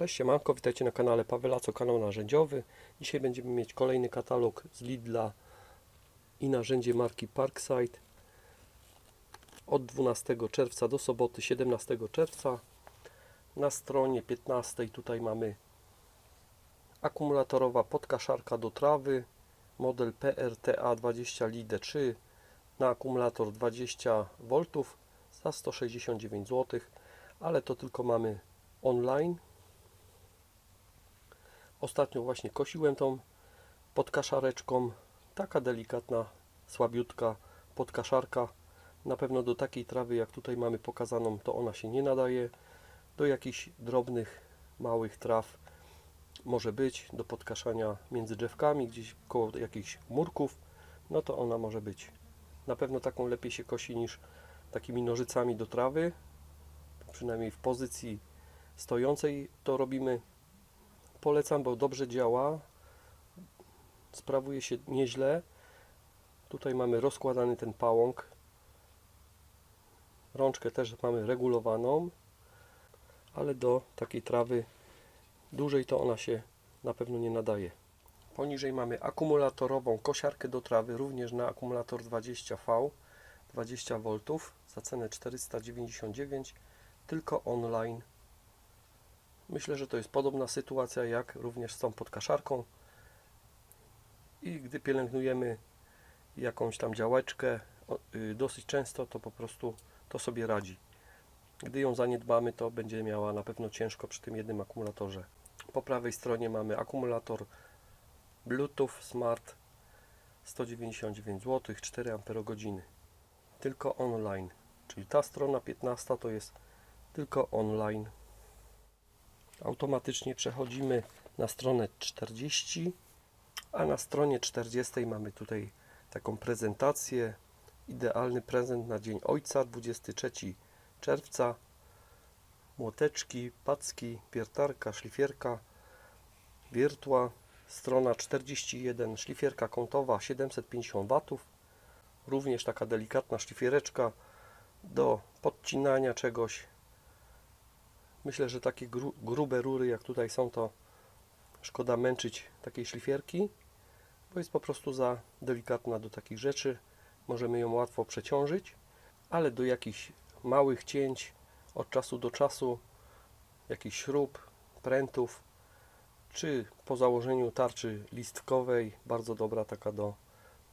Cześć, siemanko, witajcie na kanale Pawelaco, kanał narzędziowy. Dzisiaj będziemy mieć kolejny katalog z Lidla i narzędzie marki Parkside od 12 czerwca do soboty 17 czerwca. Na stronie 15 tutaj mamy akumulatorowa podkaszarka do trawy model PRTA 20 LID3 na akumulator 20 V za 169 zł, ale to tylko mamy online. Ostatnio właśnie kosiłem tą podkaszareczką. Taka delikatna, słabiutka podkaszarka. Na pewno do takiej trawy, jak tutaj mamy pokazaną, to ona się nie nadaje. Do jakichś drobnych, małych traw może być, do podkaszania między drzewkami, gdzieś koło jakichś murków, no to ona może być. Na pewno taką lepiej się kosi niż takimi nożycami do trawy. Przynajmniej w pozycji stojącej to robimy. Polecam, bo dobrze działa. Sprawuje się nieźle. Tutaj mamy rozkładany ten pałąk. Rączkę też mamy regulowaną, ale do takiej trawy dłużej to ona się na pewno nie nadaje. Poniżej mamy akumulatorową kosiarkę do trawy, również na akumulator 20V, 20V za cenę 499, tylko online. Myślę, że to jest podobna sytuacja jak również z tą podkaszarką. I gdy pielęgnujemy jakąś tam działeczkę y, dosyć często, to po prostu to sobie radzi. Gdy ją zaniedbamy, to będzie miała na pewno ciężko przy tym jednym akumulatorze. Po prawej stronie mamy akumulator Bluetooth Smart 199 zł, 4 Ah. Tylko online. Czyli ta strona 15 to jest tylko online. Automatycznie przechodzimy na stronę 40, a na stronie 40 mamy tutaj taką prezentację. Idealny prezent na Dzień Ojca, 23 czerwca. Młoteczki, packi, wiertarka, szlifierka, wiertła. Strona 41, szlifierka kątowa 750 W. Również taka delikatna szlifiereczka do podcinania czegoś. Myślę, że takie gru, grube rury jak tutaj są, to szkoda męczyć takiej szlifierki, bo jest po prostu za delikatna do takich rzeczy. Możemy ją łatwo przeciążyć, ale do jakichś małych cięć od czasu do czasu, jakichś śrub, prętów, czy po założeniu tarczy listkowej, bardzo dobra taka do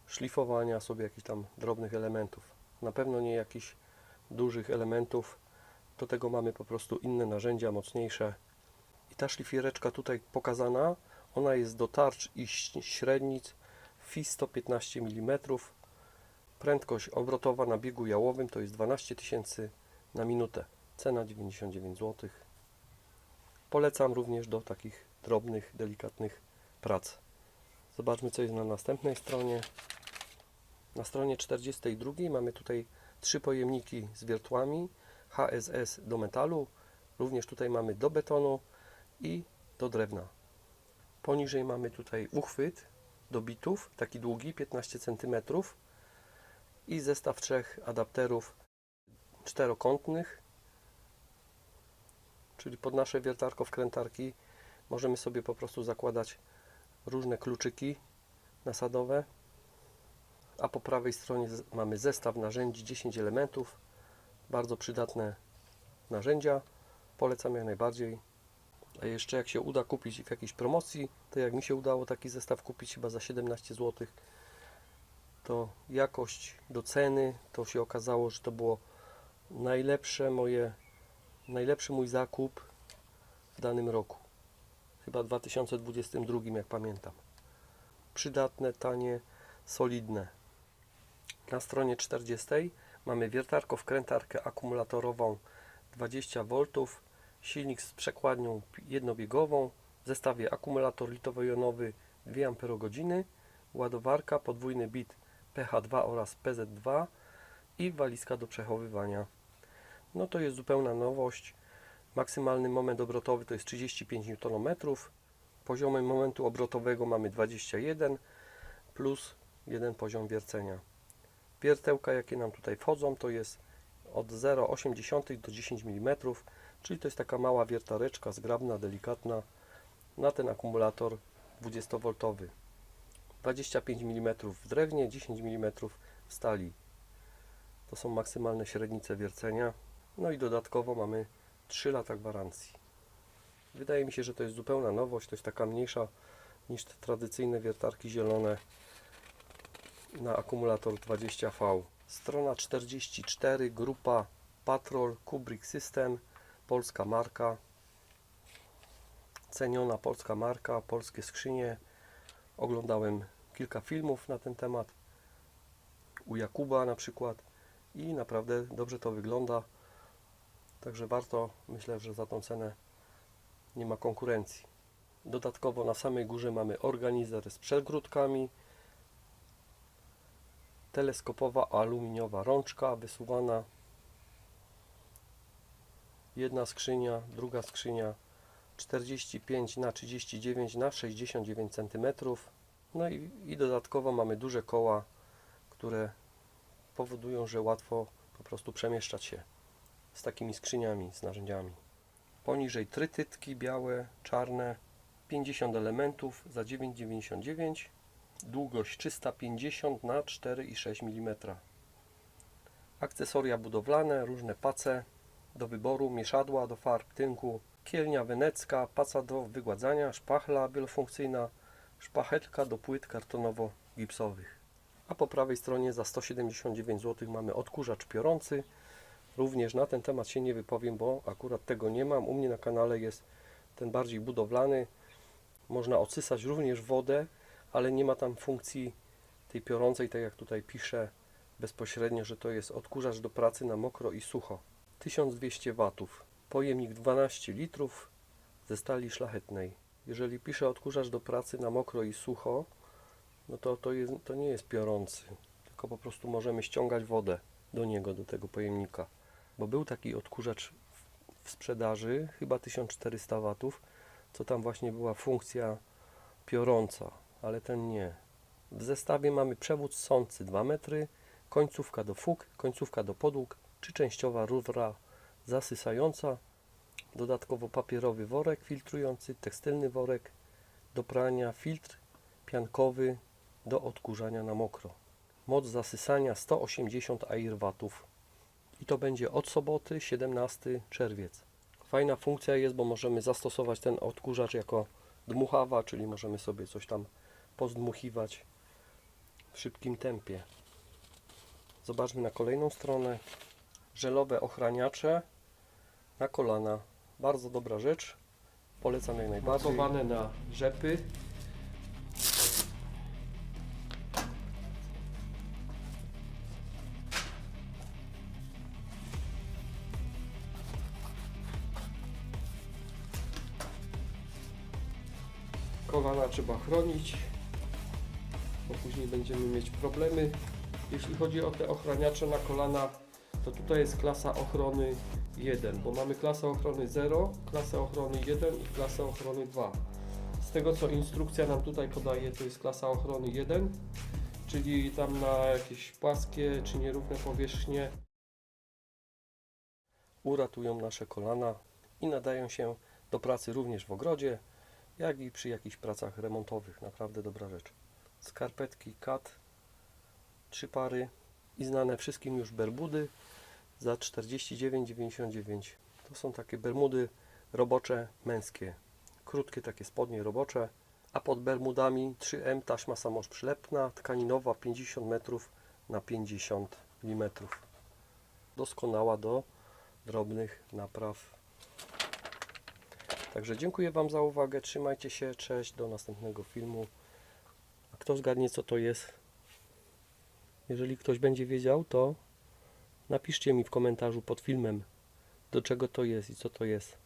szlifowania sobie jakichś tam drobnych elementów. Na pewno nie jakichś dużych elementów. Do tego mamy po prostu inne narzędzia, mocniejsze. I ta szlifiereczka tutaj pokazana, ona jest do tarcz i średnic FI 115 mm. Prędkość obrotowa na biegu jałowym to jest 12 tysięcy na minutę. Cena 99 zł. Polecam również do takich drobnych, delikatnych prac. Zobaczmy, co jest na następnej stronie. Na stronie 42 mamy tutaj trzy pojemniki z wiertłami HSS do metalu. Również tutaj mamy do betonu i do drewna. Poniżej mamy tutaj uchwyt do bitów, taki długi, 15 cm i zestaw trzech adapterów czterokątnych, czyli pod nasze wiertarko wkrętarki możemy sobie po prostu zakładać różne kluczyki nasadowe, a po prawej stronie mamy zestaw narzędzi 10 elementów, bardzo przydatne narzędzia, polecam jak najbardziej. A jeszcze jak się uda kupić w jakiejś promocji, to jak mi się udało taki zestaw kupić chyba za 17 zł, to jakość do ceny, to się okazało, że to było najlepsze moje, najlepszy mój zakup w danym roku. Chyba w 2022, jak pamiętam. Przydatne, tanie, solidne. Na stronie 40 mamy wiertarko wkrętarkę akumulatorową 20V, silnik z przekładnią jednobiegową, w zestawie akumulator litowo-jonowy 2 Ah, ładowarka, podwójny bit PH2 oraz PZ2 i walizka do przechowywania. No to jest zupełna nowość. Maksymalny moment obrotowy to jest 35 Nm. Poziomem momentu obrotowego mamy 21 plus jeden poziom wiercenia. Wiertełka jakie nam tutaj wchodzą to jest od 0,8 do 10 mm, Czyli to jest taka mała wiertareczka, zgrabna, delikatna na ten akumulator 20V. 25 mm w drewnie, 10 mm w stali. To są maksymalne średnice wiercenia. No i dodatkowo mamy 3 lata gwarancji. Wydaje mi się, że to jest zupełna nowość. To jest taka mniejsza niż te tradycyjne wiertarki zielone na akumulator 20V. Strona 44, grupa Patrol Kubrick System, polska marka. Ceniona polska marka, polskie skrzynie. Oglądałem kilka filmów na ten temat. U Jakuba na przykład i naprawdę dobrze to wygląda. Także warto, myślę, że za tą cenę nie ma konkurencji. Dodatkowo na samej górze mamy organizer z przegródkami, teleskopowa aluminiowa rączka wysuwana, jedna skrzynia, druga skrzynia 45 na 39 na 69 cm. No i, i dodatkowo mamy duże koła, które powodują, że łatwo po prostu przemieszczać się z takimi skrzyniami, z narzędziami. Poniżej trytytki białe, czarne, 50 elementów za 9,99 długość 350 na 4,6 mm. Akcesoria budowlane, różne pace do wyboru, mieszadła do farb, tynku, kielnia wenecka, paca do wygładzania, szpachla wielofunkcyjna, szpachelka do płyt kartonowo-gipsowych. A po prawej stronie za 179 zł mamy odkurzacz piorący. Również na ten temat się nie wypowiem, bo akurat tego nie mam. U mnie na kanale jest ten bardziej budowlany. Można odsysać również wodę, ale nie ma tam funkcji tej piorącej, tak jak tutaj piszę bezpośrednio, że to jest odkurzacz do pracy na mokro i sucho. 1200 W. Pojemnik 12 litrów ze stali szlachetnej. Jeżeli piszę odkurzacz do pracy na mokro i sucho, no to to, jest, to nie jest piorący, tylko po prostu możemy ściągać wodę do niego, do tego pojemnika. Bo był taki odkurzacz w sprzedaży, chyba 1400 W, co tam właśnie była funkcja piorąca, ale ten nie. W zestawie mamy przewód sący 2 metry, końcówka do fug, końcówka do podłóg, czy częściowa rura zasysająca, dodatkowo papierowy worek filtrujący, tekstylny worek do prania, filtr piankowy do odkurzania na mokro. Moc zasysania 180 airwatów i to będzie od soboty 17 czerwiec. Fajna funkcja jest, bo możemy zastosować ten odkurzacz jako dmuchawa, czyli możemy sobie coś tam pozdmuchiwać w szybkim tempie. Zobaczmy na kolejną stronę. Żelowe ochraniacze na kolana. Bardzo dobra rzecz. Polecam jak najbardziej. Mocowane na rzepy. Kolana trzeba chronić, później będziemy mieć problemy. Jeśli chodzi o te ochraniacze na kolana, to tutaj jest klasa ochrony 1, bo mamy klasę ochrony 0, klasę ochrony 1 i klasę ochrony 2. Z tego co instrukcja nam tutaj podaje, to jest klasa ochrony 1, czyli tam na jakieś płaskie czy nierówne powierzchnie uratują nasze kolana i nadają się do pracy również w ogrodzie, jak i przy jakichś pracach remontowych. Naprawdę dobra rzecz. Skarpetki kat, trzy pary i znane wszystkim już bermudy za 49,99. To są takie bermudy robocze męskie. Krótkie takie spodnie robocze, a pod bermudami 3M taśma samoprzylepna, tkaninowa 50 metrów na 50 mm. Doskonała do drobnych napraw Także dziękuję Wam za uwagę. Trzymajcie się. Cześć. Do następnego filmu. Kto zgadnie, co to jest? Jeżeli ktoś będzie wiedział, to napiszcie mi w komentarzu pod filmem, do czego to jest i co to jest.